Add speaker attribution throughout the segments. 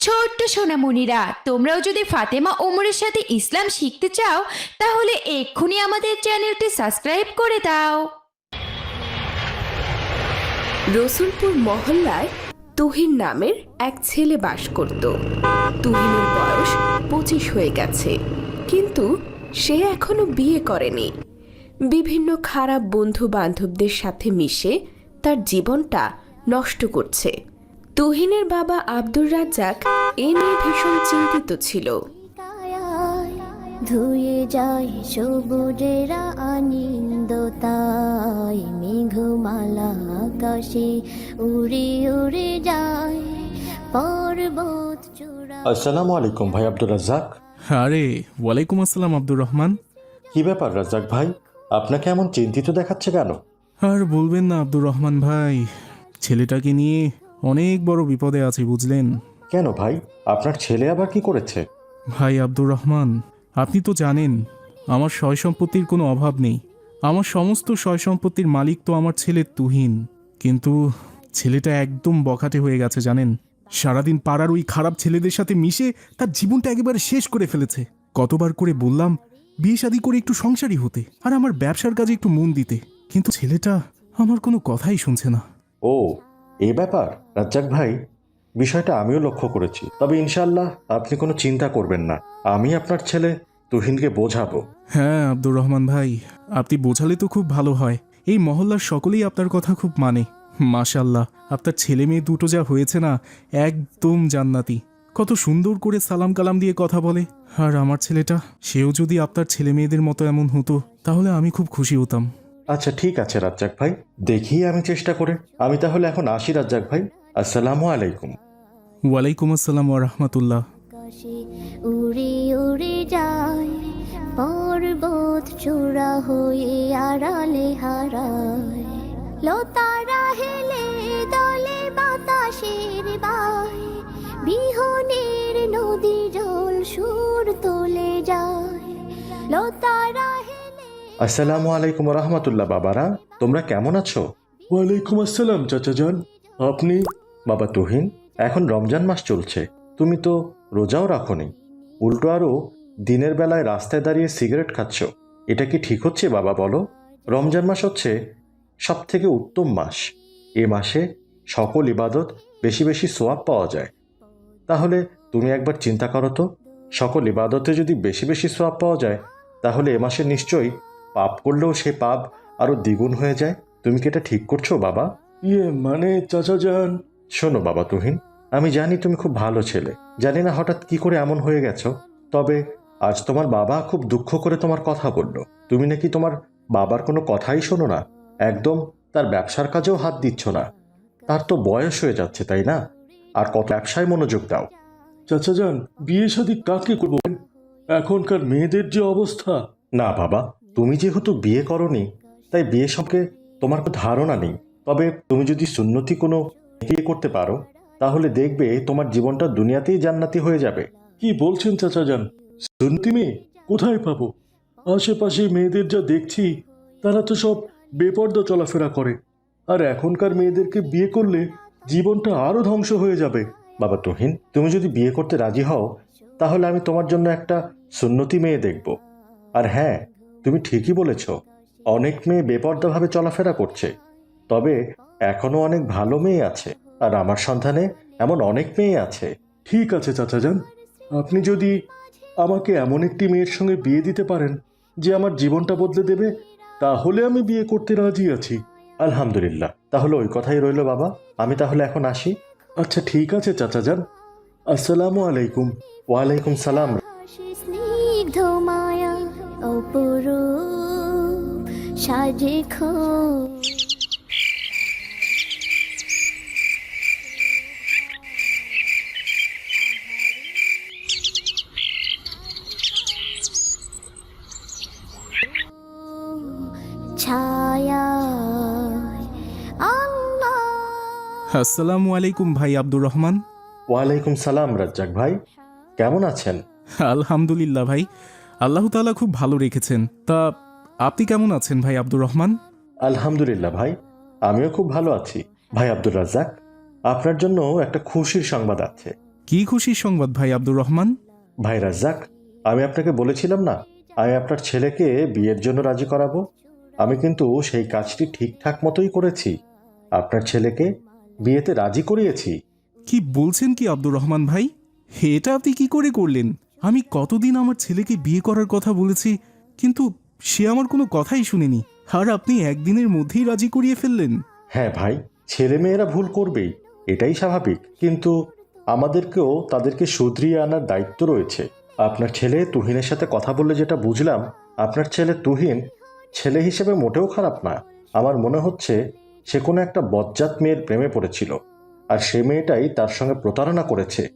Speaker 1: ছোট্ট সোনামণিরা, তোমরাও যদি ফাতেমা ওমরের সাথে ইসলাম শিখতে চাও, তাহলে এক্ষুনি আমাদের চ্যানেলটি সাবস্ক্রাইব করে দাও।
Speaker 2: রসুলপুর মহল্লায় তুহিন নামের এক ছেলে বাস করত। তুহিনের বয়স পঁচিশ হয়ে গেছে, কিন্তু সে এখনও বিয়ে করেনি। বিভিন্ন খারাপ বন্ধু বান্ধবদের সাথে মিশে তার জীবনটা নষ্ট করছে। তুহিনের বাবা আব্দুর রাজ্জাক এ নিয়ে ভীষণ চিন্তিত ছিল।
Speaker 3: ধুয়ে যায় সবুজেরা আনন্দতায় মেঘমালা আকাশে উড়ে উড়ে যায় পর্বত চূড়া
Speaker 4: আসসালামু আলাইকুম ভাই আব্দুর রাজ্জাক।
Speaker 5: আরে ওয়ালাইকুম আসসালাম আব্দুর রহমান।
Speaker 4: কি ব্যাপার রাজ্জাক ভাই? আপনাকে এমন চিন্তিত দেখাচ্ছে কেন?
Speaker 5: আর বলবেন না আব্দুর রহমান ভাই ছেলেটাকে নিয়ে অনেক বড় বিপদে আছি বুঝলেন?
Speaker 4: কেন ভাই? আপনার ছেলে আবার কি করেছে?
Speaker 5: ভাই আব্দুর রহমান আপনি তো জানেন আমার সয় সম্পত্তির কোনো অভাব নেই। আমার সমস্ত সয় সম্পত্তির মালিক তো আমার ছেলে তুহিন। কিন্তু ছেলেটা একদম বখাটে হয়ে গেছে জানেন? সারাদিন পাড়ার ওই খারাপ ছেলেদের সাথে মিশে তার জীবনটা একেবারে শেষ করে ফেলেছে। কতবার করে বললাম বিয়ে শাদি করে একটু সংসারী হতে আর আমার ব্যবসার কাজে একটু মন দিতে। কিন্তু ছেলেটা আমার কোনো কথাই শুনছে না।
Speaker 4: ও এই ব্যাপার, রাজ্জাক ভাই, বিষয়টা আমিও লক্ষ্য করেছি। তবে ইনশাল্লাহ আপনি কোনো চিন্তা করবেন না। আমি আপনার ছেলে তুহিনকে বোঝাবো।
Speaker 5: হ্যাঁ আব্দুর রহমান ভাই, আপনি বোঝালে তো খুব ভালো হয়। এই মহল্লার সকলেই আপনার কথা খুব মানে। মাশাল্লাহ আপনার ছেলে মেয়ে দুটো যা হয়েছে না, একদম জান্নাতি। কত সুন্দর করে সালাম কালাম দিয়ে কথা বলে। আর আমার ছেলেটা, সেও যদি আপনার ছেলে মেয়েদের মতো এমন হতো, তাহলে আমি খুব খুশি হতাম।
Speaker 4: আচ্ছা ঠিক আছে রাজ্জাক ভাই। দেখি আমি চেষ্টা করে। আমি তাহলে এখন আসি রাজ্জাক ভাই। আসসালামু আলাইকুম।
Speaker 5: ওয়ালাইকুম আসসালাম ওয়া রাহমাতুল্লাহ।
Speaker 3: আকাশে উড়ে উড়ে যায় পর্বত চূড়া হয়ে আড়ালে হারায়। লতারা হেলে দলে বাতাসের বায় বিহনের নদী জল সুর তোলে যায়। লতারা
Speaker 4: আসসালামু আলাইকুম রহমতুল্লাহ বাবারা। তোমরা কেমন আছো? ওয়ালাইকুম আসসালাম চাচাজান। আপনি? বাবা তুহিন এখন রমজান মাস চলছে। তুমি তো রোজাও রাখোনি। উল্টো আরও দিনের বেলায় রাস্তায় দাঁড়িয়ে সিগারেট খাচ্ছ। এটা কি ঠিক হচ্ছে বাবা বলো? রমজান মাস হচ্ছে সব থেকে উত্তম মাস। এ মাসে সকল ইবাদত বেশি বেশি সোয়াব পাওয়া যায়। তাহলে তুমি একবার চিন্তা করো তো। সকল ইবাদতে যদি বেশি বেশি সোয়াব পাওয়া যায় তাহলে এ মাসে নিশ্চয়ই পাপ করলেও সে পাপ আরও দ্বিগুণ হয়ে যায়। তুমি কি এটা ঠিক করছ বাবা? ইয়ে মানে চাচা যান শোনো বাবা তুহিন আমি জানি তুমি খুব ভালো ছেলে। জানি না হঠাৎ কি করে এমন হয়ে গেছো। তবে আজ তোমার বাবা খুব দুঃখ করে তোমার কথা বলল। তুমি নাকি তোমার বাবার কোনো কথাই শোনো না। একদম তার ব্যবসার কাজেও হাত দিচ্ছ না। তার তো বয়স হয়ে যাচ্ছে তাই না? আর কত ব্যবসায় মনোযোগ দাও।
Speaker 6: চাচা যান বিয়ে শাদী কাকে করব? এখনকার মেয়েদের যে অবস্থা।
Speaker 4: না বাবা তুমি যেহেতু বিয়ে করনি তাই বিয়ে সম্পর্কে তোমার কোনো ধারণা নেই। তবে তুমি যদি সুন্নতি কোনো বিয়ে করতে পারো তাহলে দেখবে তোমার জীবনটা দুনিয়াতেই জান্নাতি হয়ে যাবে।
Speaker 6: কি বলছেন চাচা যান শুনতি মেয়ে? কোথায় পাবো? আশেপাশে মেয়েদের যা দেখছি তারা তো সব বেপর্দা চলাফেরা করে। আর এখনকার মেয়েদেরকে বিয়ে করলে জীবনটা আরও ধ্বংস হয়ে যাবে।
Speaker 4: বাবা তুহিন তুমি যদি বিয়ে করতে রাজি হও তাহলে আমি তোমার জন্য একটা সুন্নতি মেয়ে দেখব। আর হ্যাঁ তুমি ঠিকই বলেছ। অনেক মেয়ে বেপর্দাভাবে চলাফেরা করছে। তবে এখনও অনেক ভালো মেয়ে আছে। আর আমার সন্ধানে এমন অনেক মেয়ে আছে।
Speaker 6: ঠিক আছে চাচা যান আপনি যদি আমাকে এমন একটি মেয়ের সঙ্গে বিয়ে দিতে পারেন যে আমার জীবনটা বদলে দেবে তাহলে আমি বিয়ে করতে রাজি আছি।
Speaker 4: আলহামদুলিল্লাহ। তাহলে ওই কথাই রইল বাবা। আমি তাহলে এখন আসি।
Speaker 6: আচ্ছা ঠিক আছে চাচা যান আসসালামু আলাইকুম।
Speaker 4: ওয়ালাইকুম সালাম।
Speaker 3: অপরূপ সাজে খো
Speaker 5: আসসালামু আলাইকুম ভাই আব্দুর রহমান।
Speaker 4: ওয়ালাইকুম সালাম রাজ্জাক ভাই। কেমন আছেন?
Speaker 5: আলহামদুলিল্লাহ ভাই। আল্লাহ তাআলা খুব ভালো রেখেছেন। তা আপনি কেমন আছেন ভাই আব্দুর রহমান?
Speaker 4: আলহামদুলিল্লাহ ভাই আমিও খুব ভালো আছি। ভাই আব্দুর রাজ্জাক আপনার জন্য একটা খুশির সংবাদ আছে।
Speaker 5: কি খুশির সংবাদ ভাই আব্দুর রহমান?
Speaker 4: ভাই রাজ্জাক আমি আপনাকে বলেছিলাম না আমি আপনার ছেলেকে বিয়ের জন্য রাজি করাবো। আমি কিন্তু সেই কাজটি ঠিকঠাক মতোই করেছি। আপনার ছেলেকে বিয়েতে রাজি করিয়েছি।
Speaker 5: কি বলছেন কি আব্দুর রহমান ভাই? এটা আপনি কি করে করলেন? আমি কতদিন আমার ছেলেকে বিয়ে করার কথা বলেছি কিন্তু সে আমার কোনো কথাই শুনেনি। আর আপনি একদিনের মধ্যেই রাজি করিয়ে ফেললেন।
Speaker 4: হ্যাঁ ভাই ছেলে মেয়েরা ভুল করবেই, এটাই স্বাভাবিক। কিন্তু আমাদেরকেও তাদেরকে শুধরিয়ে আনার দায়িত্ব রয়েছে। আপনার ছেলে তুহিনের সাথে কথা বললে যেটা বুঝলাম, আপনার ছেলে তুহিন ছেলে হিসেবে মোটেও খারাপ না। আমার মনে হচ্ছে সে কোনো একটা বজ্জাত মেয়ের প্রেমে পড়েছিল। আর সে মেয়েটাই তার সঙ্গে প্রতারণা করেছে।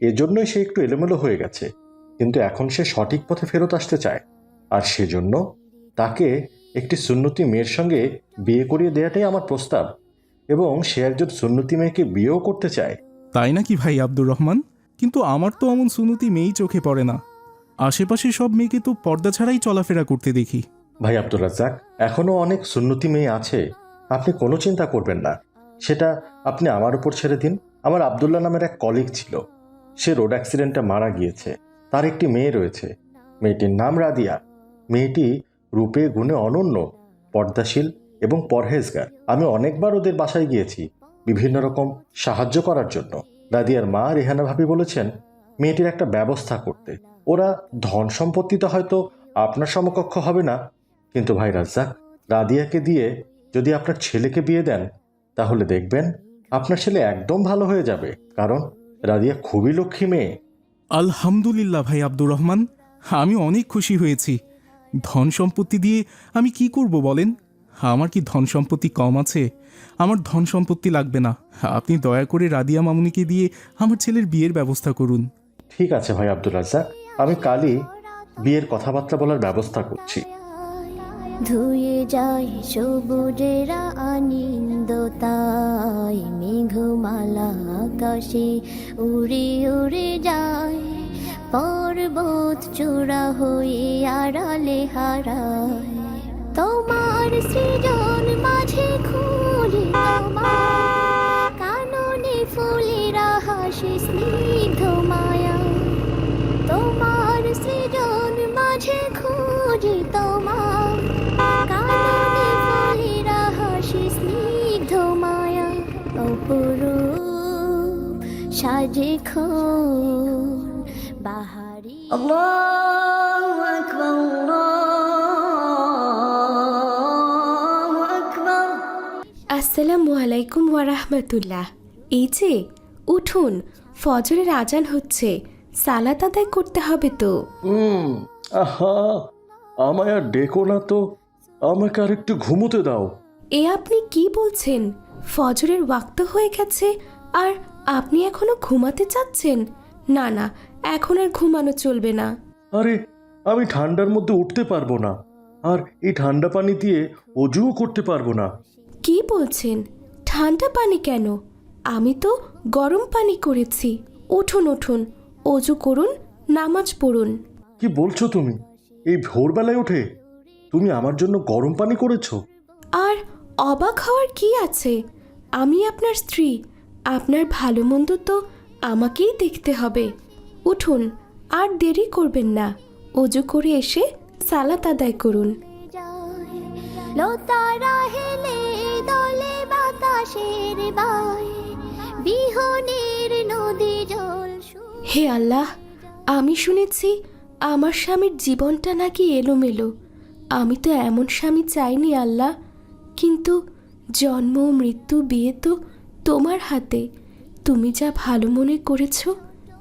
Speaker 4: এজন্যই সে একটু এলোমেলো হয়ে গেছে। কিন্তু এখন সে সঠিক পথে ফেরত আসতে চায়। আর সেজন্য তাকে একটি সুন্নতি মেয়ের সঙ্গে বিয়ে করিয়ে দেওয়াটাই আমার প্রস্তাব। এবং সে একজন সুন্নতি মেয়েকে বিয়েও করতে চায়।
Speaker 5: তাই নাকি ভাই আব্দুর রহমান? কিন্তু আমার তো এমন সুন্নতি মেয়েই চোখে পড়ে না। আশেপাশে সব মেয়েকে তো পর্দা ছাড়াই চলাফেরা করতে দেখি।
Speaker 4: ভাই আব্দুল রাজ্জাক এখনও অনেক সুন্নতি মেয়ে আছে। আপনি কোনো চিন্তা করবেন না। সেটা আপনি আমার উপর ছেড়ে দিন। আমার আবদুল্লাহ নামের এক কলিগ ছিল। সে রোড অ্যাক্সিডেন্টে মারা গিয়েছে। তার একটি মেয়ে রয়েছে। মেয়েটির নাম রাদিয়া। মেয়েটি রূপে গুণে অনন্য, পর্দাশীল এবং পরহেজগার। আমি অনেকবার ওদের বাসায় গিয়েছি, বিভিন্ন রকম সাহায্য করার জন্য। রাদিয়ার মা রেহানা ভাবি বলেছেন, মেয়েটির একটা ব্যবস্থা করতে। ওরা ধন সম্পত্তিতে হয়তো আপনার সমকক্ষ হবে না। কিন্তু ভাই রাজ্জাক, রাদিয়াকে দিয়ে যদি আপনার ছেলেকে বিয়ে দেন, তাহলে দেখবেন আপনার ছেলে একদম ভালো হয়ে যাবে। কারণ রাদিয়া খুবই লক্ষ্মী মেয়ে।
Speaker 5: আলহামদুলিল্লাহ ভাই আব্দুর রহমান, আমি অনেক খুশি হয়েছি। ধন সম্পত্তি দিয়ে আমি কি করব বলেন? আমার কি ধন সম্পত্তি কম আছে? আমার ধন সম্পত্তি লাগবে না। আপনি দয়া করে রাদিয়া মামুনিকে দিয়ে আমার ছেলের বিয়ের ব্যবস্থা করুন।
Speaker 4: ঠিক আছে ভাই আব্দুল রাজ্জাক। আমি কালই বিয়ের কথাবার্তা বলার ব্যবস্থা করছি।
Speaker 3: ধুয়ে যায় সবুজেরা আনন্দ তাই মেঘমালা আকাশে উড়ে উড়ে যায়। পর্বত চূড়া হয়ে আড়ালে হারায়। তোমার সৃজন মাঝে খুলি তোমার বাহারি আল্লাহু আকবার আল্লাহু
Speaker 2: আসসালামু আলাইকুম ওয়ারাহমাতুল্লাহ এই যে উঠুন ফজরের আজান হচ্ছে সালাত আদায় করতে হবে তো।
Speaker 6: হুম আহা আমায় আর ডেকো না তো আমাকে আর একটু ঘুমোতে দাও।
Speaker 2: এ আপনি কি বলছেন? ফজরের ওয়াক্ত হয়ে গেছে আর আপনি এখনও ঘুমাতে চাচ্ছেন? না না এখন আর ঘুমানো চলবে না।
Speaker 6: আরে আমি ঠান্ডার মধ্যে উঠতে পারব না। আর এই ঠান্ডা পানি দিয়ে অজুও করতে পারব না।
Speaker 2: কি বলছেন? ঠান্ডা পানি কেন? আমি তো গরম পানি করেছি। উঠুন উঠুন অজু করুন নামাজ পড়ুন।
Speaker 6: কি বলছো তুমি? এই ভোরবেলায় উঠে তুমি আমার জন্য গরম পানি করেছ?
Speaker 2: আর অবাক হওয়ার কি আছে? আমি আপনার স্ত্রী। আপনার ভালো মন্দ তো আমাকেই দেখতে হবে। উঠুন আর দেরি করবেন না। অজু করে এসে সালাত আদায় করুন।
Speaker 3: লতারা হেলে দলে বাতাসের বায় বিহনের নদী জল
Speaker 2: হে আল্লাহ আমি শুনেছি আমার স্বামীর জীবনটা নাকি এলোমেলো। আমি তো এমন স্বামী চাইনি আল্লাহ কিন্তু জন্ম মৃত্যু বিয়ে তো তোমার হাতে। তুমি যা ভালো মনে করেছ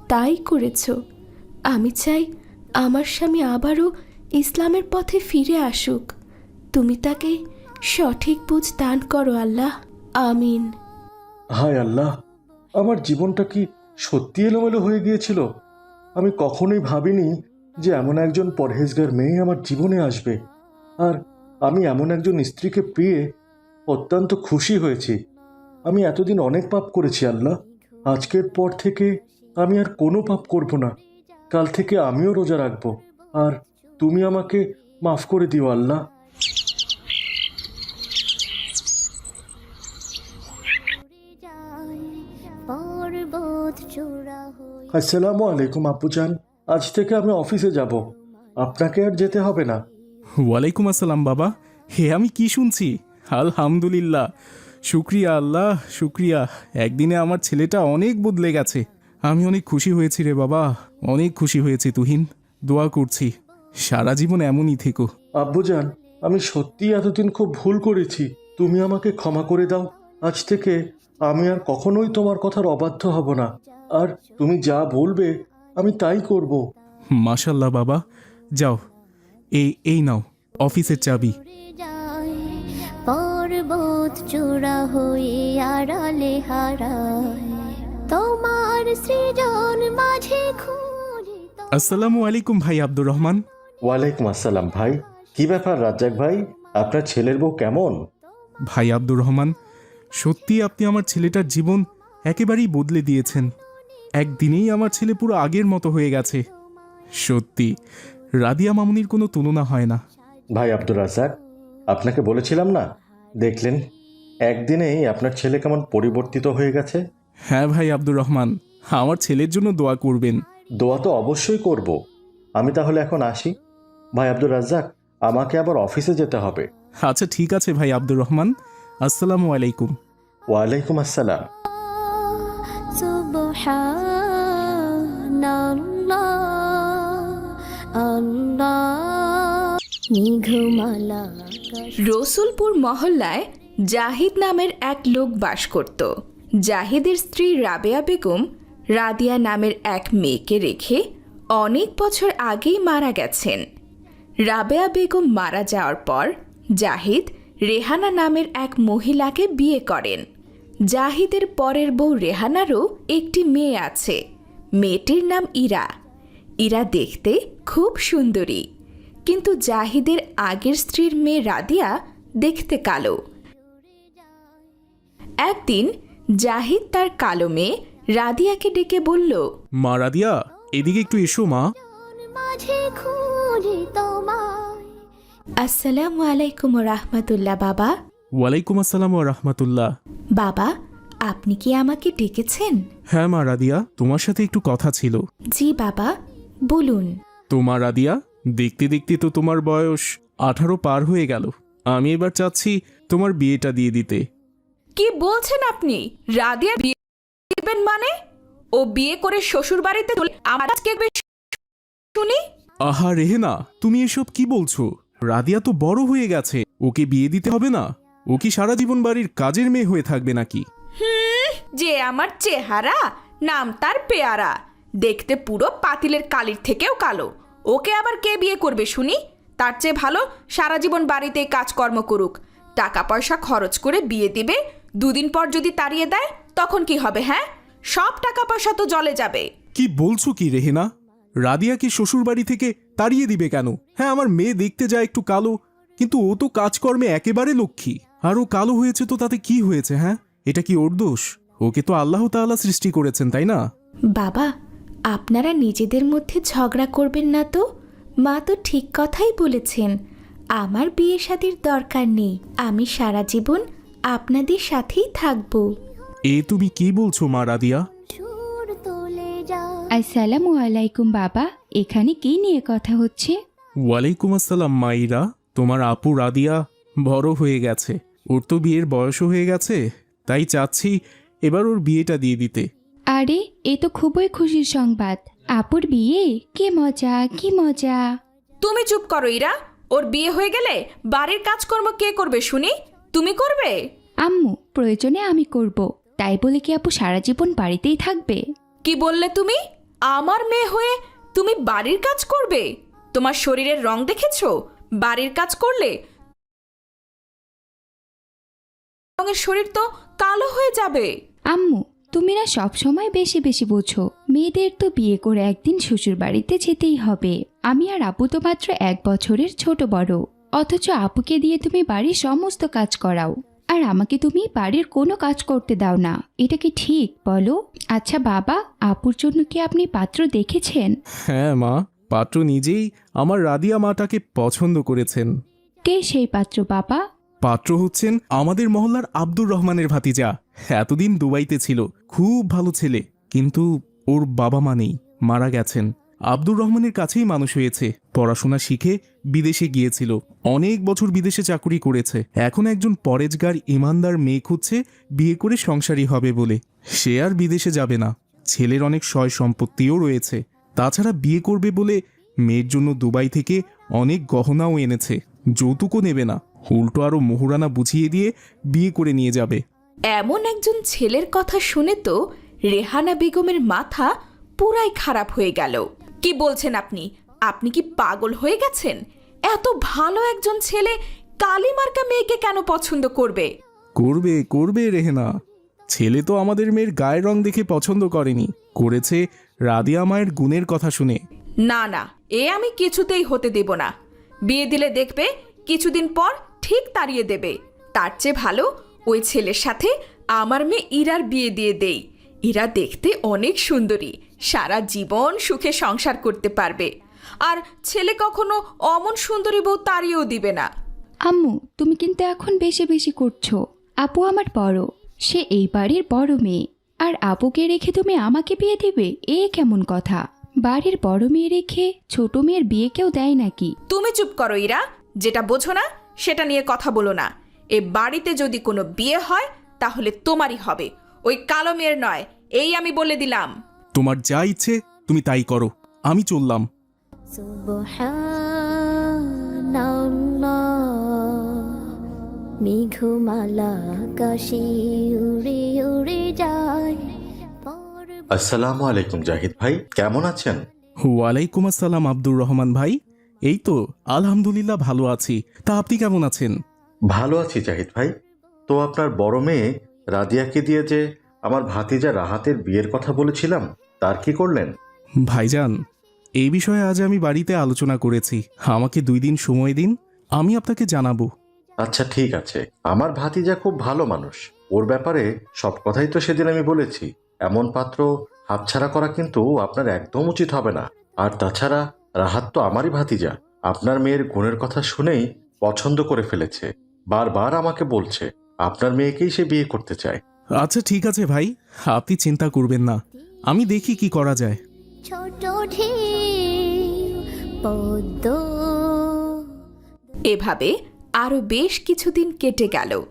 Speaker 2: তাই করেছ। আমি চাই আমার স্বামী আবারও ইসলামের পথে ফিরে আসুক। তুমি তাকে সঠিক বুঝ দান করো আল্লাহ। আমিন।
Speaker 6: হায় আল্লাহ, আমার জীবনটা কি সত্যি এলোমেলো হয়ে গিয়েছিল? আমি কখনোই ভাবিনি যে এমন একজন পরহেজগার মেয়ে আমার জীবনে আসবে। আর আমি এমন একজন স্ত্রীকে পেয়ে অত্যন্ত খুশি হয়েছি। আমি এতদিন অনেক পাপ করেছি আল্লাহ। আজকের পর থেকে আমি আর কোনো পাপ করব না। কাল থেকে আমিও রোজা রাখব। আর তুমি আমাকে মাফ করে দিও আল্লাহ। আসসালামু আলাইকুম আব্বুজান আজ থেকে আমি অফিসে যাব। আপনাকে আর যেতে হবে না।
Speaker 5: ওয়ালাইকুম আসসালাম বাবা। হে আমি কি শুনছি? আলহামদুলিল্লাহ। শুক্রিয়া আল্লাহ শুক্রিয়া। একদিনে আমার ছেলেটা অনেক বদলে গেছে। আমি অনেক খুশি হয়েছি রে বাবা। অনেক খুশি হয়েছি তুহিন। দোয়া করছি। সারা জীবন এমনই থেকো।
Speaker 6: আব্বুজান আমি সত্যিই এতদিন খুব ভুল করেছি। তুমি আমাকে ক্ষমা করে দাও। আজ থেকে আমি আর কখনোই তোমার কথার অবাধ্য হব না। আর তুমি যা বলবে আমি তাই করব।
Speaker 5: মাশাল্লাহ বাবা। যাও। এই এই নাও। অফিসের চাবি।
Speaker 3: পর্বত চূড়া হয়ে আড়ালে হারায়। তোমার সৃজন মাঝে খুঁজে
Speaker 5: আসসালামু আলাইকুম ভাই আব্দুর রহমান।
Speaker 4: ওয়ালাইকুম আসসালাম ভাই। কি ব্যাপার রাজ্জাক ভাই? আপনার ছেলের বউ কেমন?
Speaker 5: ভাই আব্দুর রহমান সত্যি আপনি আমার ছেলেটার জীবন একেবারেই বদলে দিয়েছেন। একদিনেই আমার ছেলে পুরো আগের মতো হয়ে গেছে। সত্যি রাদিয়া মামুনির কোনো তুলনা হয় না।
Speaker 4: ভাই আব্দুর রাজ্জাক আপনাকে বলেছিলাম না? দেখলেন একদিনেই আপনার ছেলে কেমন পরিবর্তিত হয়ে গেছে?
Speaker 5: হ্যাঁ ভাই আব্দুর রহমান আমার ছেলের জন্য দোয়া করবেন।
Speaker 4: দোয়া তো অবশ্যই করব। আমি তাহলে এখন আসি। ভাই আব্দুর রাজ্জাক আমাকে আবার অফিসে যেতে হবে।
Speaker 5: আচ্ছা ঠিক আছে ভাই আব্দুর রহমান। আসসালামু আলাইকুম।
Speaker 4: ওয়ালাইকুম আসসালাম।
Speaker 2: রসুলপুর মহল্লায় জাহিদ নামের এক লোক বাস করত। জাহিদের স্ত্রী রাবেয়া বেগম রাদিয়া নামের এক মেয়েকে রেখে অনেক বছর আগেই মারা গেছেন। রাবেয়া বেগম মারা যাওয়ার পর জাহিদ রেহানা নামের এক মহিলাকে বিয়ে করেন। জাহিদের পরের বউ রেহানারও একটি মেয়ে আছে, মেয়েটির নাম ইরা। ইরা দেখতে খুব সুন্দরী, কিন্তু জাহিদের আগের স্ত্রীর মেয়ে রাদিয়া দেখতে কালো। একদিন জাহিদ তার কালো মেয়ে রাদিয়াকে ডেকে বলল
Speaker 5: মা রাদিয়া এদিকে একটু এসো মা।
Speaker 2: আসসালামু আলাইকুম রাহমাতুল্লাহ বাবা।
Speaker 5: ওয়ালাইকুম আসসালাম রহমতুল্লাহ।
Speaker 2: বাবা আপনি কি আমাকে ডেকেছেন?
Speaker 5: হ্যাঁ মা রাদিয়া তোমার সাথে একটু কথা ছিল।
Speaker 2: জি বাবা বলুন।
Speaker 5: তোমার রাদিয়া দেখতে দেখতে তো তোমার বয়স আঠারো পার হয়ে গেল। আমি এবার চাচ্ছি তোমার বিয়েটা দিয়ে দিতে।
Speaker 2: কি বলছেন আপনি? রাদিয়া বিয়ে দিবেন মানে? ও বিয়ে করে শ্বশুর বাড়িতে আমার আজকে শুনি।
Speaker 5: আহা রেহেনা তুমি এসব কি বলছো? রাদিয়া তো বড় হয়ে গেছে। ওকে বিয়ে দিতে হবে না? ও কি সারা জীবন বাড়ির কাজের মেয়ে হয়ে থাকবে নাকি?
Speaker 2: যে আমার চেহারা নাম তার পেয়ারা। দেখতে পুরো পাতিলের কালির থেকেও কালো। ওকে আবার কে বিয়ে করবে শুনি? তার চেয়ে ভালো সারা জীবন বাড়িতে কাজকর্ম করুক। টাকা পয়সা খরচ করে বিয়ে দিবে দুদিন পর যদি তাড়িয়ে দেয় তখন কি হবে হ্যাঁ? সব টাকা পয়সা তো জলে যাবে।
Speaker 5: কি বলছো কি রেহেনা? রাদিয়াকে শ্বশুর বাড়ি থেকে তাড়িয়ে দিবে কেন? হ্যাঁ আমার মেয়ে দেখতে যায় একটু কালো কিন্তু ও তো কাজকর্মে একেবারে লক্ষ্মী। আর ও কালো হয়েছে তো তাতে কি হয়েছে হ্যাঁ? এটা কি ওর দোষ? ওকে তো আল্লাহ তাআলা সৃষ্টি করেছেন তাই না?
Speaker 2: বাবা আপনারা নিজেদের মধ্যে ঝগড়া করবেন না তো? মা তো ঠিক কথাই বলেছেন। আমার বিয়ে শাদির দরকার নেই। আমি সারা জীবন আপনাদের সাথেই থাকব।
Speaker 5: এ তুমি কি বলছো মা রাদিয়া?
Speaker 1: আসসালামু আলাইকুম বাবা। এখানে কি নিয়ে কথা হচ্ছে?
Speaker 5: ওয়ালাইকুম আসসালাম মাইরা। তোমার আপু রাদিয়া বড় হয়ে গেছে। ওর তো বিয়ের বয়সও হয়ে গেছে তাই চাচ্ছি এবার ওর বিয়েটা দিয়ে দিতে।
Speaker 1: আরে এ তো খুবই খুশির সংবাদ। আপুর বিয়ে? কি মজা কি মজা।
Speaker 2: তুমি চুপ করো ইরা। ওর বিয়ে হয়ে গেলে বাড়ির কাজকর্ম কে করবে শুনি? তুমি করবে?
Speaker 1: আম্মু প্রয়োজনে আমি করব। তাই বলে কি আপু সারা জীবন বাড়িতেই থাকবে?
Speaker 2: কি বললে তুমি? আমার মেয়ে হয়ে তুমি বাড়ির কাজ করবে? তোমার শরীরের রং দেখেছ? বাড়ির কাজ করলে রঙের শরীর তো কালো হয়ে যাবে।
Speaker 1: আম্মু তুমি না সব সময় বেশি বেশি বোঝো। মেয়েদের তো বিয়ে করে একদিন শ্বশুর বাড়িতে যেতেই হবে। আমি আর আপু তো মাত্র এক বছরের ছোট বড়। অথচ আপুকে দিয়ে তুমি বাড়ির সমস্ত কাজ করাও। আর আমাকে তুমি বাড়ির কোনো কাজ করতে দাও না। এটা কি ঠিক? বলো। আচ্ছা বাবা আপুর জন্য কি আপনি পাত্র দেখেছেন?
Speaker 5: হ্যাঁ মা। পাত্র নিজেই আমার রাদিয়া মাটাকে পছন্দ করেছেন।
Speaker 1: কে সেই পাত্র বাবা?
Speaker 5: পাত্র হচ্ছেন আমাদের মহল্লার আব্দুর রহমানের ভাতিজা। এতদিন দুবাইতে ছিল। খুব ভালো ছেলে। কিন্তু ওর বাবা মা নেই। মারা গেছেন। আব্দুর রহমানের কাছেই মানুষ হয়েছে। পড়াশোনা শিখে বিদেশে গিয়েছিল। অনেক বছর বিদেশে চাকুরি করেছে। এখন একজন পরেজগার ইমানদার মেয়ে খুঁজছে, বিয়ে করে সংসারী হবে বলে। সে আর বিদেশে যাবে না। ছেলের অনেক সয় সম্পত্তিও রয়েছে। তাছাড়া বিয়ে করবে বলে মেয়ের জন্য দুবাই থেকে অনেক গহনাও এনেছে। যৌতুকও নেবে না। উল্টো আরও মোহরানা বুঝিয়ে দিয়ে বিয়ে করে নিয়ে যাবে।
Speaker 2: এমন একজন ছেলের কথা শুনে তো রেহানা বেগমের মাথা পুরাই খারাপ হয়ে গেল। কি বলছেন আপনি? আপনি কি পাগল হয়ে গেছেন? এত ভালো একজন ছেলে কালিমার্কা মেয়েকে কেন পছন্দ করবে?
Speaker 5: করবে করবে রেহেনা। ছেলে তো আমাদের মেয়ের গায়ের রং দেখে পছন্দ করেনি। করেছে রাদিয়া মায়ের গুণের কথা শুনে।
Speaker 2: না না এ আমি কিছুতেই হতে দেব না। বিয়ে দিলে দেখবে কিছুদিন পর ঠিক তাড়িয়ে দেবে। তার চেয়ে ভালো ওই ছেলের সাথে আমার মেয়ে ইরার বিয়ে দিয়ে দেই। ইরা দেখতে অনেক সুন্দরী। সারা জীবন সুখে সংসার করতে পারবে। আর ছেলে কখনো অমন সুন্দরী বউ তাড়িয়েও দিবে না।
Speaker 1: আম্মু তুমি কিন্তু এখন বেশি বেশি করছ। আপু আমার বড়। সে এই বাড়ির বড় মেয়ে। আর আপুকে রেখে তুমি আমাকে বিয়ে দেবে এ কেমন কথা? বাড়ির বড় মেয়ে রেখে ছোট মেয়ের বিয়ে কেউ দেয় নাকি?
Speaker 2: তুমি চুপ করো ইরা। যেটা বোঝো না সেটা নিয়ে কথা বলো না। এ বাড়িতে যদি কোনো বিয়ে হয় তাহলে তোমারই হবে। ওই কালো মেয়ের নয় এই আমি বলে দিলাম।
Speaker 5: তোমার যা ইচ্ছে তুমি তাই করো। আমি চললাম।
Speaker 3: সুবহানাল্লাহ মেঘমালা আকাশে উড়ে উড়ে যায়
Speaker 4: আসসালামু আলাইকুম জাহিদ ভাই কেমন আছেন?
Speaker 5: ওয়ালাইকুম আসসালাম আব্দুর রহমান ভাই। এই তো আলহামদুলিল্লাহ ভালো আছি। তা আপনি কেমন আছেন?
Speaker 4: ভালো আছি জাহিদ ভাই। তো আপনার বড় মেয়ে রাদিয়াকে দিয়ে যে আমার ভাতিজা রাহাতের বিয়ের কথা বলেছিলাম তার কি করলেন?
Speaker 5: ভাইজান এই বিষয়ে আজ আমি বাড়িতে আলোচনা করেছি। আমাকে দুই দিন সময় দিন আমি আপনাকে জানাব।
Speaker 4: আচ্ছা ঠিক আছে। আমার ভাতিজা খুব ভালো মানুষ। ওর ব্যাপারে সব কথাই তো সেদিন আমি বলেছি। এমন পাত্র হাতছাড়া করা কিন্তু আপনার একদম উচিত হবে না। আর তাছাড়া রাহাত তো আমারই ভাতিজা। আপনার মেয়ের গুণের কথা শুনেই পছন্দ করে ফেলেছে। বারবার আমাকে বলছে। আপনার মেয়েকেই সে বিয়ে করতে চায়।
Speaker 5: আচ্ছা ঠিক আছে ভাই। আপনি চিন্তা করবেন না। আমি দেখি কি করা যায়।
Speaker 3: ছোট পদ্ম।
Speaker 2: এভাবে আরও বেশ কিছুদিন কেটে গেল।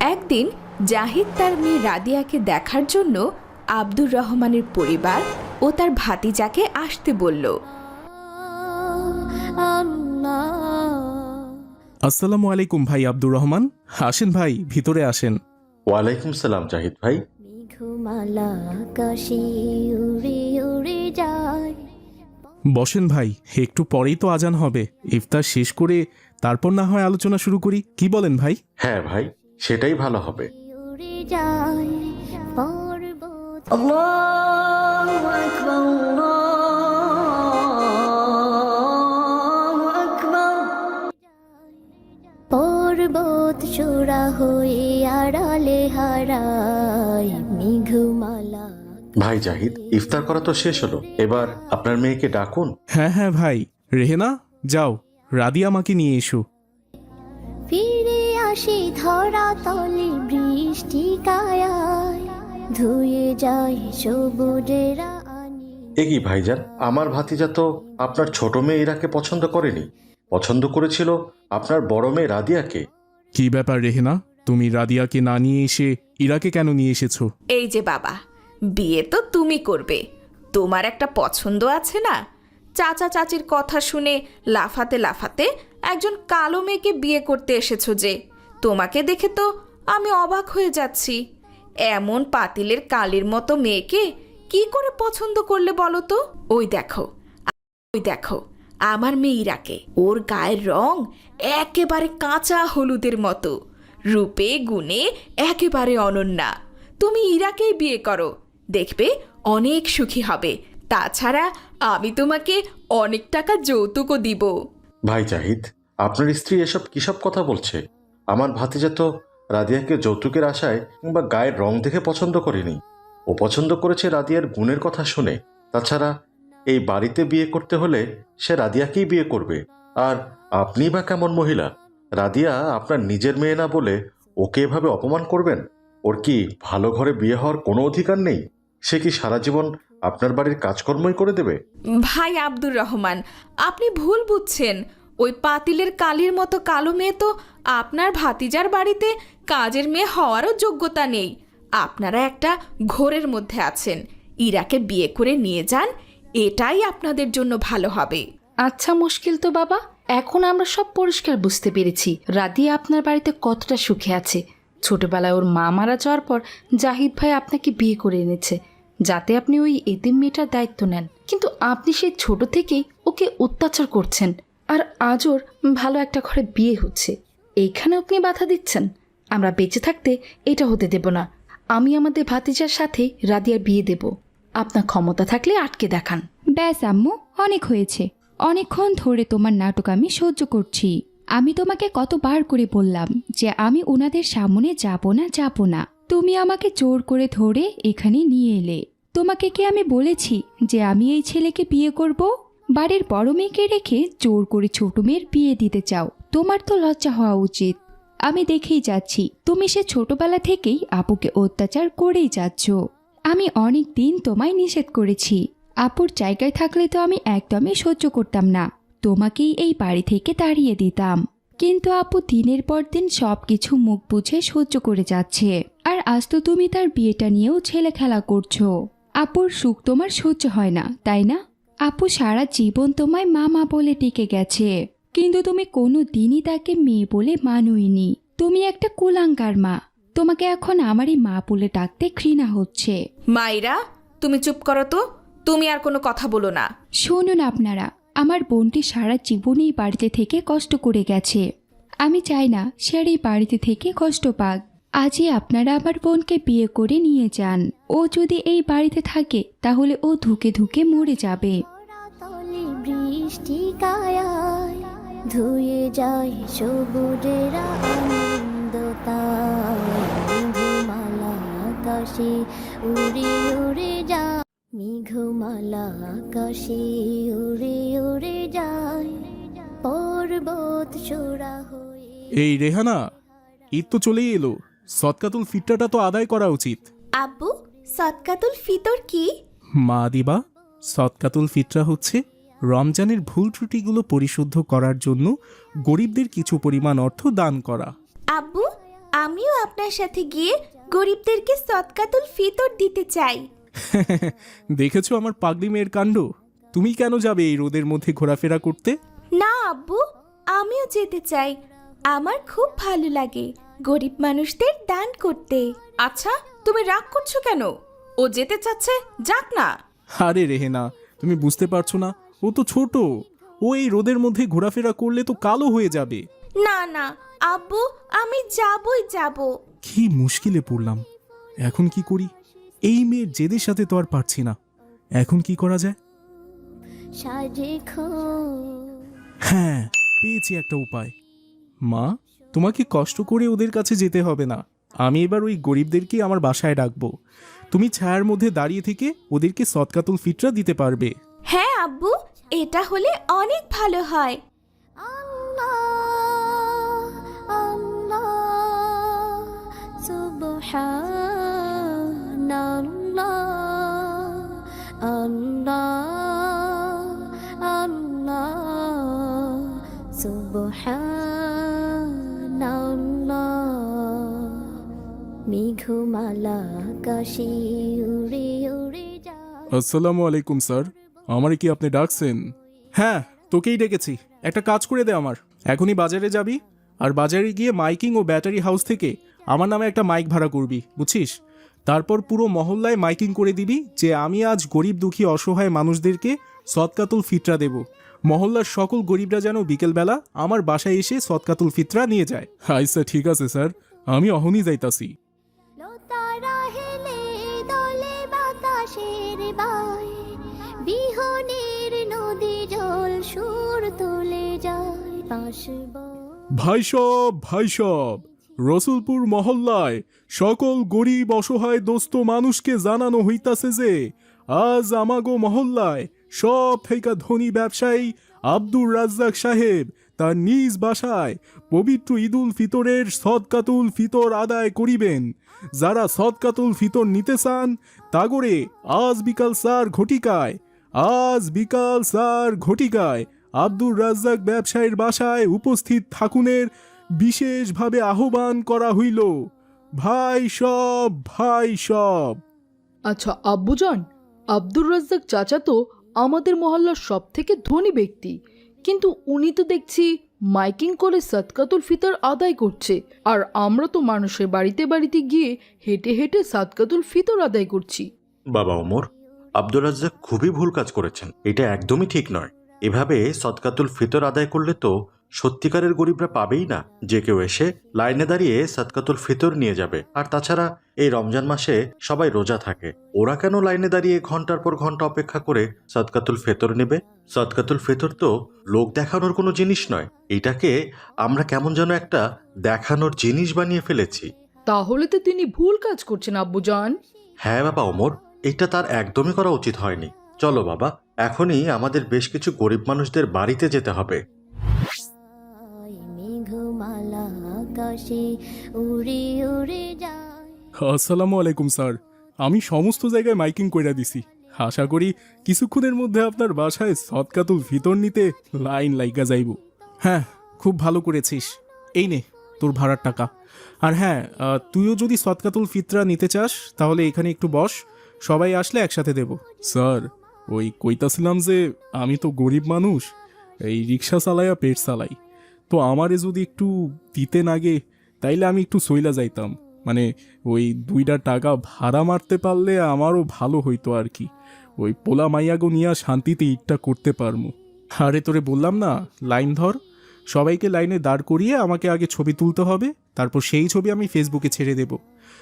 Speaker 2: একদিন জাহিদ তার মেয়ে রাদিয়াকে দেখার জন্য আব্দুর রহমানের পরিবার ও তার ভাতিজাকে আসতে বলল।
Speaker 5: আসসালামু আলাইকুম ভাই আব্দুর রহমান। আসেন ভাই ভিতরে আসেন।
Speaker 4: ওয়ালাইকুম সালাম জাহিদ ভাই।
Speaker 3: মেঘমালা আকাশে উড়ে উড়ে যায়।
Speaker 5: বসেন ভাই একটু পরেই তো আজান হবে। ইফতার শেষ করে তারপর না হয় আলোচনা শুরু করি। কি বলেন ভাই?
Speaker 4: হ্যাঁ ভাই সেটাই ভালো হবে।
Speaker 3: উড়ে যায় পর্বত। পর্বত চূড়া হয়ে আড়ালে হারায় মেঘমালা।
Speaker 4: ভাই জাহিদ ইফতার করা তো শেষ হলো। এবার আপনার মেয়েকে ডাকুন।
Speaker 5: হ্যাঁ হ্যাঁ ভাই। রেহেনা যাও। রাদিয়া আমাকে নিয়ে এসো।
Speaker 3: ফিরে আসি ধরা তলে বৃষ্টি কায়ায়। ধুয়ে যায় সবুজেরা আনি।
Speaker 4: এ কি ভাইজান আমার ভাতিজা তো আপনার ছোট মেয়ে ইরাকে পছন্দ করেনি। পছন্দ করেছিল আপনার বড় মেয়ে রাদিয়াকে।
Speaker 5: কি ব্যাপার রেহেনা? তুমি রাদিয়াকে না নিয়ে এসে ইরাকে কেন নিয়ে এসেছ?
Speaker 2: এই যে বাবা বিয়ে তো তুমি করবে। তোমার একটা পছন্দ আছে না? চাচা চাচির কথা শুনে লাফাতে লাফাতে একজন কালো মেয়েকে বিয়ে করতে এসেছ যে। তোমাকে দেখে তো আমি অবাক হয়ে যাচ্ছি। এমন পাতিলের কালির মতো মেয়েকে কি করে পছন্দ করলে বলো তো? ওই দেখো ওই দেখো। আমার মেয়ে ইরাকে ওর গায়ের রং একেবারে কাঁচা হলুদের মতো। রূপে, গুণে একেবারে অনন্যা। তুমি ইরাকেই বিয়ে করো। দেখবে অনেক সুখী হবে। তাছাড়া আমি তোমাকে অনেক টাকা যৌতুকও দিব।
Speaker 4: ভাই জাহিদ, আপনার স্ত্রী এসব কিসব কথা বলছে? আমার ভাতিজা তো রাদিয়াকে যৌতুকের আশায় কিংবা গায়ের রং দেখে পছন্দ করেনি। ও পছন্দ করেছে রাদিয়ার গুণের কথা শুনে। তাছাড়া এই বাড়িতে বিয়ে করতে হলে সে রাদিয়াকেই বিয়ে করবে। আর আপনি বা কেমন মহিলা? রাদিয়া আপনার নিজের মেয়ে না বলে ওকে এভাবে অপমান করবেন? ওর কি ভালো ঘরে বিয়ে হওয়ার কোনো অধিকার নেই? সে কি সারা জীবন আপনার বাড়ির কাজকর্মই করে দেবে?
Speaker 2: ভাই আব্দুর রহমান, আপনি ভুল বুঝছেন। ওই পাতিলের কালির মতো কালো মেয়ে তো আপনার ভাতিজার বাড়িতে কাজের মেয়ে হওয়ারও যোগ্যতা নেই। আপনারা একটা ঘোরের মধ্যে আছেন। ইরাকে বিয়ে করে নিয়ে যান এটাই আপনাদের জন্য ভালো হবে।
Speaker 7: আচ্ছা মুশকিল তো বাবা। এখন আমরা সব পরিষ্কার বুঝতে পেরেছি। রাদিয়া আপনার বাড়িতে কতটা সুখে আছে। ছোটবেলায় ওর মা মারা যাওয়ার পর জাহিদ ভাই আপনাকে বিয়ে করে এনেছে, যাতে আপনি ওই এতিম মেয়েটার দায়িত্ব নেন। কিন্তু আপনি সেই ছোট থেকেই ওকে অত্যাচার করছেন, আর আজ ওর ভালো একটা ঘরে বিয়ে হচ্ছে। এইখানে আপনি বাধা দিচ্ছেন। আমরা বেঁচে থাকতে এটা হতে দেব না। আমি আমাদের ভাতিজার সাথে রাদিয়ার বিয়ে দেব। আপনার ক্ষমতা থাকলে আটকে দেখান।
Speaker 1: ব্যাস আম্মু, অনেক হয়েছে। অনেকক্ষণ ধরে তোমার নাটক আমি সহ্য করছি। আমি তোমাকে কতবার করে বললাম যে আমি ওনাদের সামনে যাব না যাব না। তুমি আমাকে জোর করে ধরে এখানে নিয়ে এলে। তোমাকে কি আমি বলেছি যে আমি এই ছেলেকে বিয়ে করব? বাড়ির বড় মেয়েকে রেখে জোর করে ছোট মেয়ের বিয়ে দিতে চাও। তোমার তো লজ্জা হওয়া উচিত। আমি দেখেই যাচ্ছি। তুমি সে ছোটবেলা থেকেই আপুকে অত্যাচার করেই যাচ্ছ। আমি অনেক দিন তোমায় নিষেধ করেছি। আপুর জায়গায় থাকলে তো আমি একদমই সহ্য করতাম না। তোমাকেই এই বাড়ি থেকে তাড়িয়ে দিতাম। কিন্তু আপু দিনের পর দিন সব কিছু মুখ বুঝে সহ্য করে যাচ্ছে। আর আজ তো তুমি তার বিয়েটা নিয়েও ছেলে খেলা করছ। আপুর সুখ তোমার সহ্য হয় না, তাই না? আপু সারা জীবন তোমায় মামা বলে টিকে গেছে। কিন্তু তুমি কোনো দিনই তাকে মেয়ে বলে মানুইনি। তুমি একটা কুলাঙ্কার মা। তোমাকে এখন আমারই মা বলে ডাকতে ঘৃণা হচ্ছে।
Speaker 2: মাইরা তুমি চুপ করো তো। তুমি আর কোনো কথা বলো না।
Speaker 1: শুনুন আপনারা আমার বোনটি সারা জীবনেই বাড়িতে থেকে কষ্ট করে গেছে। আমি চাই না সে আর এই বাড়িতে থেকে কষ্ট পাক। আজই আপনারা আমার বোনকে বিয়ে করে নিয়ে যান। ও যদি এই বাড়িতে থাকে তাহলে ও ধুকে ধুকে মরে যাবে।
Speaker 3: তলে বৃষ্টি কায়ায় ধুয়ে যায় সবুজের আনন্দ মেঘমালা আকাশে উড়ে উড়ে যায় মেঘমালা আকাশে উড়ে উড়ে যায়। পর্বত চূড়া হয়ে
Speaker 5: এই রেহানা ঈদ তো চলেই এলো। সৎকাতুল ফিট্টাটা তো আদায় করা উচিত।
Speaker 2: আব্বু সৎকাতুল ফিতর কি?
Speaker 5: মা দিবা সৎকাতুল ফিতরা হচ্ছে রমজানের ভুল ত্রুটিগুলো পরিশুদ্ধ করার জন্য গরিবদের কিছু পরিমাণ অর্থ দান করা।
Speaker 2: আব্বু আমিও আপনার সাথে গিয়ে গরিবদেরকে সৎকাতুল ফিতর দিতে চাই।
Speaker 5: দেখেছ আমার পাগলি মেয়ের কাণ্ড? তুমি কেন যাবে এই রোদের মধ্যে ঘোরাফেরা করতে?
Speaker 2: না আব্বু আমিও যেতে চাই। আমার খুব ভালো লাগে গরিব মানুষদের দান করতে। আচ্ছা তুমি রাগ করছ কেন? ও যেতে চাচ্ছে যাক না।
Speaker 5: আরে রেহেনা তুমি বুঝতে পারছ না ও তো ছোট। ও এই রোদের মধ্যে ঘোরাফেরা করলে তো কালো হয়ে যাবে।
Speaker 2: না না আব্বু আমি যাবই যাব।
Speaker 5: কি মুশকিলে পড়লাম। এখন কি করি? এই মেয়ের জেদের সাথে তো আর পারছি না। এখন কি করা যায়? হ্যাঁ পেয়েছি একটা উপায়। মা তোমাকে কষ্ট করে ওদের কাছে যেতে হবে না। আমি এবার ওই গরিবদেরকে আমার বাসায় ডাকবো তুমি ছায়ার মধ্যে দাঁড়িয়ে থেকে ওদেরকে সৎকাতুল ফিটরা দিতে পারবে।
Speaker 2: হ্যাঁ আব্বু এটা হলে অনেক ভালো হয়।
Speaker 3: আল্লাহ। সুবহানাল্লাহ আল্লাহ আল্লাহ সুবহানাল্লাহ মেঘমালা আকাশে উড়ে উড়ে যায়
Speaker 5: আসসালামু আলাইকুম স্যার। আমারে কি আপনি ডাকছেন? হ্যাঁ তোকেই ডেকেছি। একটা কাজ করে দে আমার। এখনই বাজারে যাবি আর বাজারে গিয়ে মাইকিং ও ব্যাটারি হাউস থেকে আমার নামে একটা মাইক ভাড়া করবি বুঝছিস? তারপর পুরো মহল্লায় মাইকিং করে দিবি যে আমি আজ গরিব দুঃখী অসহায় মানুষদেরকে সৎকাতুল ফিতরা দেব। মহল্লার সকল গরিবরা যেন বিকেলবেলা আমার বাসায় এসে সৎকাতুল ফিতরা নিয়ে যায়। স্যার ঠিক আছে স্যার আমি অহনই যাইতাছি। ভাই সব ভাই সব রসুলপুর মহল্লায় সকল গরিব অসহায় দোস্ত মানুষকে জানানো হইতাছে যে, আজ আমাগো মহল্লায় সব থেকে ধনী ব্যবসায়ী আব্দুর রাজ্জাক সাহেব তার নিজ বাসায় পবিত্র ঈদুল ফিতরের সদকাতুল ফিতর আদায় করিবেন। যারা সদকাতুল ফিতর নিতে চান তাগরে আজ বিকাল স্যার ঘটিকায়, আজ বিকাল স্যার ঘটিকায় আব্দুর রাজ্জাক ব্যবসায়ীর বাসায় উপস্থিত থাকুনের বিশেষভাবে আহ্বান করা হইল ভাই সব ভাই সব।
Speaker 8: আচ্ছা আব্বুজান আব্দুর রাজ্জাক চাচা তো আমাদের মহল্লার সব থেকে ধনী ব্যক্তি। কিন্তু উনি তো দেখছি মাইকিং করে সাদকাতুল ফিতর আদায় করছে আর আমরা তো মানুষের বাড়িতে বাড়িতে গিয়ে হেঁটে হেঁটে সাদকাতুল ফিতর আদায় করছি।
Speaker 4: বাবা ওমর আব্দুল রাজ্জাক খুবই ভুল কাজ করেছেন এটা একদমই ঠিক নয়। এভাবে সদকাতুল ফিতর আদায় করলে তো সত্যিকারের গরিবরা পাবেই না। যে কেউ এসে লাইনে দাঁড়িয়ে সদকাতুল ফিতর নিয়ে যাবে। আর তাছাড়া এই রমজান মাসে সবাই রোজা থাকে। ওরা কেন লাইনে দাঁড়িয়ে ঘণ্টার পর ঘণ্টা অপেক্ষা করে সদকাতুল ফেতর নেবে? সদকাতুল ফেতর তো লোক দেখানোর কোনো জিনিস নয়। এটাকে আমরা কেমন যেন একটা দেখানোর জিনিস বানিয়ে ফেলেছি।
Speaker 8: তাহলে তো তিনি ভুল কাজ করছেন আব্বুজান।
Speaker 4: হ্যাঁ বাবা ওমর এটা তার একদমই করা উচিত হয়নি। চলো বাবা এখনই আমাদের বেশ কিছু গরিব মানুষদের বাড়িতে যেতে হবে।
Speaker 3: আকাশে উড়ে উড়ে যায়।
Speaker 5: আসসালামু আলাইকুম, স্যার। আমি সমস্ত জায়গায় মাইকিং কইরা দিছি। আশা করি কিছুক্ষণের মধ্যে আপনার বাসায় সৎকাতুল ভিতর নিতে লাইন লাইগা যাইব। হ্যাঁ খুব ভালো করেছিস। এই নে, তোর ভাড়ার টাকা। আর হ্যাঁ তুইও যদি সৎকাতুল ফিতরা নিতে চাস, তাহলে এখানে একটু বস। সবাই আসলে একসাথে দেব। স্যার, ওই কইতাছিলাম যে আমি তো গরিব মানুষ, এই রিক্সা চালাইয়া পেট চালাই। তো আমারে যদি একটু দিতে নাগে তাইলে আমি একটু সইলা যাইতাম। মানে ওই দুইটা টাকা ভাড়া মারতে পারলে আমারও ভালো হইতো আর কি। ওই পোলা মাইয়াগো নিয়া শান্তিতে ইটটা করতে পারমু। আরে তোরে বললাম না, লাইন ধর। সবাইকে লাইনে দাঁড় করিয়ে আমাকে আগে ছবি তুলতে হবে, তারপর সেই ছবি আমি ফেসবুকে ছেড়ে দেব।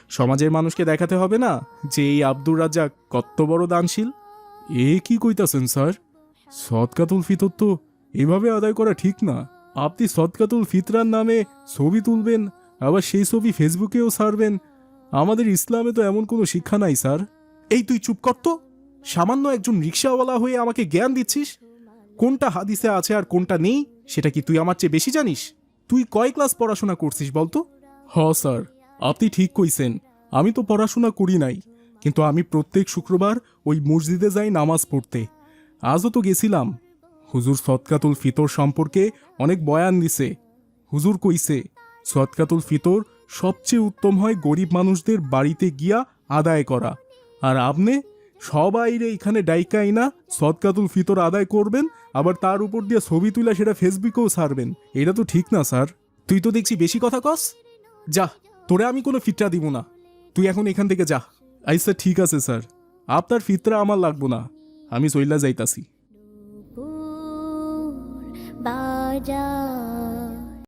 Speaker 5: সমাজের মানুষকে দেখাতে হবে না যে এই আব্দুর রাজ্জাক কত বড় দানশীল। এ কি কইতাছেন স্যার? সৎকাতুল ফিতর তো এভাবে আদায় করা ঠিক না। আপনি সৎকাতুল ফিতরার নামে ছবি তুলবেন, আবার সেই ছবি ফেসবুকেও ছাড়বেন আমাদের ইসলামে তো এমন কোনো শিক্ষা নাই, স্যার। এই তুই চুপ কর তো। সামান্য একজন রিক্সাওয়ালা হয়ে আমাকে জ্ঞান দিচ্ছিস? কোনটা হাদিসে আছে আর কোনটা নেই, সেটা কি তুই আমার চেয়ে বেশি জানিস? তুই কয় ক্লাস পড়াশোনা করছিস বলতো হ, স্যার। আপনি ঠিক কইছেন। আমি তো পড়াশোনা করি নাই। কিন্তু আমি প্রত্যেক শুক্রবার ওই মসজিদে যাই নামাজ পড়তে। আজও তো গেছিলাম। হুজুর সৎকাতুল ফিতর সম্পর্কে অনেক বয়ান দিছে। হুজুর কইছে সৎকাতুল ফিতর সবচেয়ে উত্তম হয় গরিব মানুষদের বাড়িতে গিয়া আদায় করা। আর আপনি সবাইরে এখানে ডাইকাই না সৎকাতুল ফিতর আদায় করবেন, আবার তার উপর দিয়ে ছবি তুলা সেটা ফেসবুকেও ছাড়বেন। এটা তো ঠিক না, স্যার। তুই তো দেখছি বেশি কথা কস। যা, তোরে আমি কোনো ফিতরা দিব না। তুই এখন এখান থেকে যা। আচ্ছা ঠিক আছে, স্যার। আপনার ফিতরা আমার লাগবো না। আমি চইলা যাইতাছি।
Speaker 3: বাজার